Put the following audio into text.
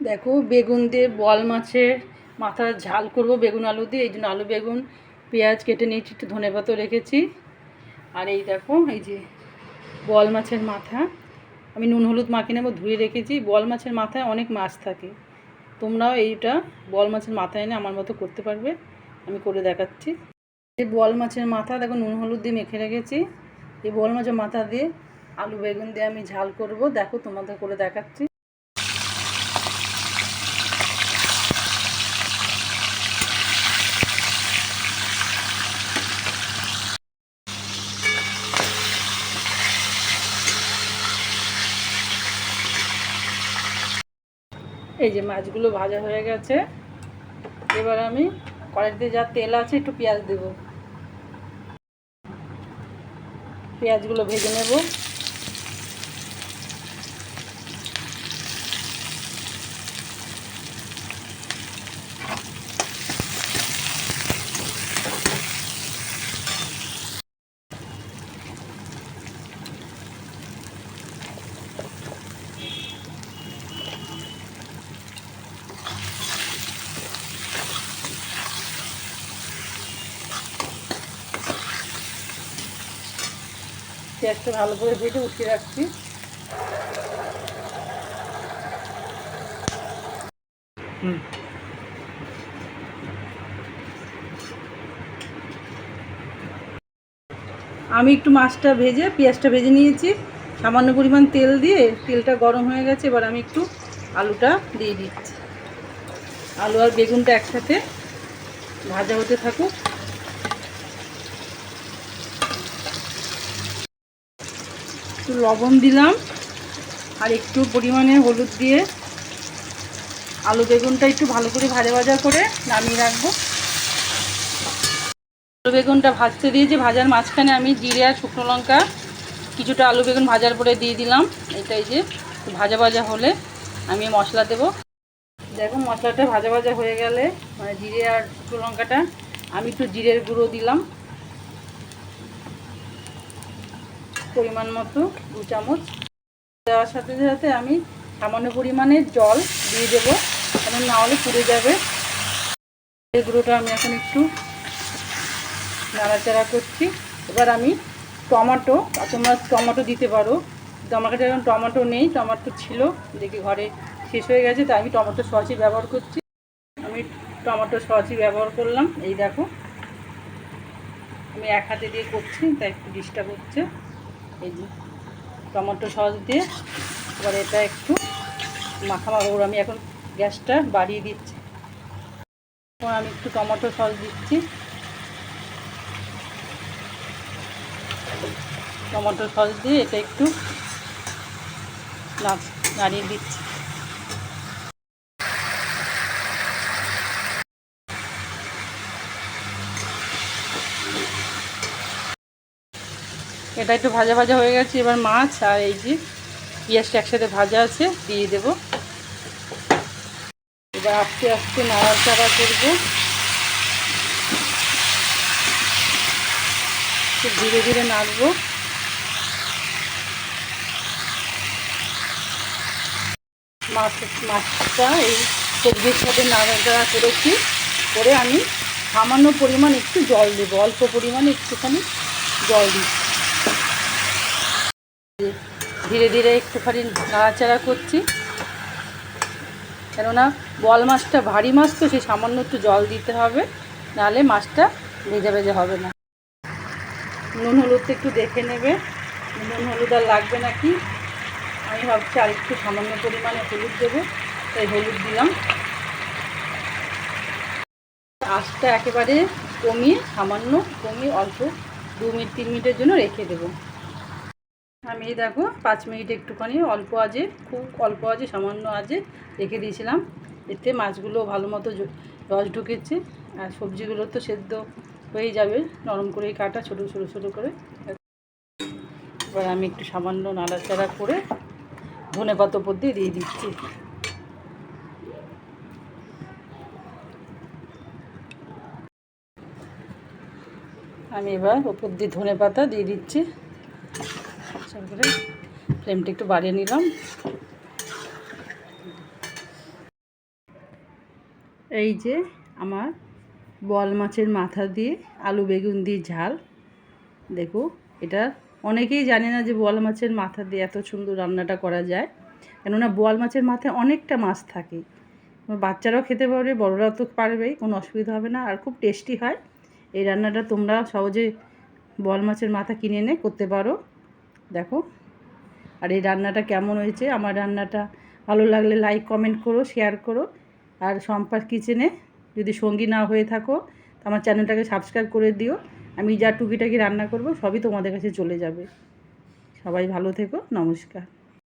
দেখো, বেগুন দিয়ে বল মাছের মাথার ঝাল করব বেগুন আলু দিয়ে। এই জন্য আলু, বেগুন, পেঁয়াজ কেটে নিয়েছি, একটু ধনে পাতা রেখেছি। আর এই দেখো, এই যে বল মাছের মাথা। আমি নুন, হলুদ মাখিয়ে নেব, ধুয়ে রেখেছি। বল মাছের মাথায় অনেক মাছ থাকে। তোমরাও এইটা বল মাছের মাথা এনে আমার মতো করতে পারবে। আমি করে দেখাচ্ছি। এই বল মাছের মাথা, দেখো, নুন, হলুদ দিয়ে মেখে রেখেছি। এই বল মাছের মাথা দিয়ে আলু, বেগুন দিয়ে আমি ঝাল করব। দেখো, তোমাদের করে দেখাচ্ছি। এই যে মাছগুলো ভাজা হয়ে গেছে। এবার আমি কড়াইতে যা তেল আছে একটু পেঁয়াজ দেব। পেঁয়াজগুলো ভেজে নেব। পেঁয়াজটা ভালো করে ভেজে উঠিয়ে রাখছি। আমি একটু মাছটা ভেজে, পেঁয়াজটা ভেজে নিয়েছি। সামান্য পরিমাণ তেল দিয়ে তেলটা গরম হয়ে গেছে, এবার আমি একটু আলুটা দিয়ে দিচ্ছি। আলু আর বেগুনটা একসাথে ভাজা হতে থাকুক। একটু লবণ দিলাম আর একটু পরিমাণে হলুদ দিয়ে আলু বেগুনটা একটু ভালো করে ভাজা ভাজা করে নামিয়ে রাখব। আলু বেগুনটা ভাজতে দিয়ে যে ভাজার মাঝখানে আমি জিরে আর শুকনো লঙ্কা কিছুটা আলু বেগুন ভাজার পরে দিয়ে দিলাম। এটাই যে ভাজা ভাজা হলে আমি মশলা দেব। দেখো মশলাটা ভাজা ভাজা হয়ে গেলে মানে জিরে আর শুকনো লঙ্কাটা আমি একটু জিরের গুঁড়ো দিলাম। পরিমাণ মতো দু চামচ। দেওয়ার সাথে সাথে আমি সামান্য পরিমাণে জল দিয়ে দেবো। কারণ না হলে পুড়ে যাবে। এই গুঁড়োটা আমি এখন একটু নাড়াচাড়া করছি। এবার আমি টমেটো তোমরা টমেটো দিতে পারো। কিন্তু আমার কাছে এখন টমেটো নেই, টমেটো ছিল। দেখি ঘরে শেষ হয়ে গেছে, তাই আমি টমেটো সসই ব্যবহার করছি। আমি টমেটো সসই ব্যবহার করলাম। এই দেখো, আমি এক হাতে দিয়ে করছি, তাই একটু ডিস্টার্ব হচ্ছে। এই যে টমেটো সস দিয়ে, এবার এটা একটু মাখা মাখা আমি এখন গ্যাসটা বাড়িয়ে দিচ্ছি। এখন আমি একটু টমেটো সস দিচ্ছি। টমেটো সস দিয়ে এটা একটু নাড়িয়ে দিচ্ছি। এটা একটু ভাজা ভাজা হয়ে গেছে, এবার মাছ আর এই যে পেঁয়াজটা একসাথে ভাজা আছে, দিয়ে দেব। এবার আস্তে আস্তে নাড়াচাড়া করব। ধীরে ধীরে নাড়বো। মাছ, মাছটা এই সবজির সাথে নাড়াচাড়া করেছি। করে আমি সামান্য পরিমাণ একটু জল দেবো, অল্প পরিমাণে একটুখানি জল দিচ্ছি। ধীরে ধীরে একটুখানি নাড়াচাড়া করছি। কেননা বল মাছটা ভারী মাছ তো, সেই সামান্য একটু জল দিতে হবে, নাহলে মাছটা ভেজা ভেজা হবে না। নুন হলুদটা একটু দেখে নেবে। নুন হলুদ আর লাগবে নাকি আমি ভাবছি আর একটু সামান্য পরিমাণে হলুদ দেবো, তাই হলুদ দিলাম। আঁচটা একেবারে কমিয়ে, সামান্য কমিয়ে অল্প দু মিনিট, তিন মিনিটের জন্য রেখে দেবো। আমি দেখো পাঁচ মিনিট একটুখানি অল্প আজে খুব অল্প আজে সামান্য আজে রেখে দিয়েছিলাম। এতে মাছগুলো ভালো মতো রস ঢুকেছে আর সবজিগুলো তো সেদ্ধ হয়ে যাবে, নরম করেই কাটা, ছোটো ছোটো ছোটো করে। এবার আমি একটু সামান্য নাড়াচাড়া করে ধনে পাতা উপর দিয়ে দিয়ে দিচ্ছি। আমি এবার ওপর দিয়ে ধনে পাতা দিয়ে দিচ্ছি। করে ফ্লেমটা একটু বাড়িয়ে নিলাম। এই যে আমার বল মাছের মাথা দিয়ে আলু বেগুন দিয়ে ঝাল। দেখো, এটা অনেকেই জানে না যে বল মাছের মাথা দিয়ে এত সুন্দর রান্নাটা করা যায়। কেননা বল মাছের মাথায় অনেকটা মাছ থাকে। বাচ্চারাও খেতে পারবে, বড়রাও তো পারবেই, কোনো অসুবিধা হবে না। আর খুব টেস্টি হয়। এই রান্নাটা তোমরা সহজে বল মাছের মাথা কিনে এনে করতে পারো। দেখো। আর এই রান্নাটা কেমন হয়েছে? আমার রান্নাটা ভালো লাগলে লাইক কমেন্ট করো শেয়ার করো। আর সম্পার কিচেনে যদি সঙ্গী না হয়ে থাকো আমার চ্যানেলটাকে সাবস্ক্রাইব করে দিও। আমি যা টুকিটাকি রান্না করব, সবই তোমাদের কাছে চলে যাবে। সবাই ভালো থেকো, নমস্কার।